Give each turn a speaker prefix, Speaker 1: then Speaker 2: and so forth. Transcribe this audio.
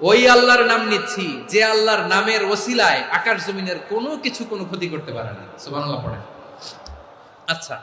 Speaker 1: ওই আল্লাহর নাম নিচ্ছি, যে আল্লাহর নামের ওসিলায় আকাশ জমিনের কোনো কিছু কোনো ক্ষতি করতে পারে না। সুবহানাল্লাহ পড়ে আচ্ছা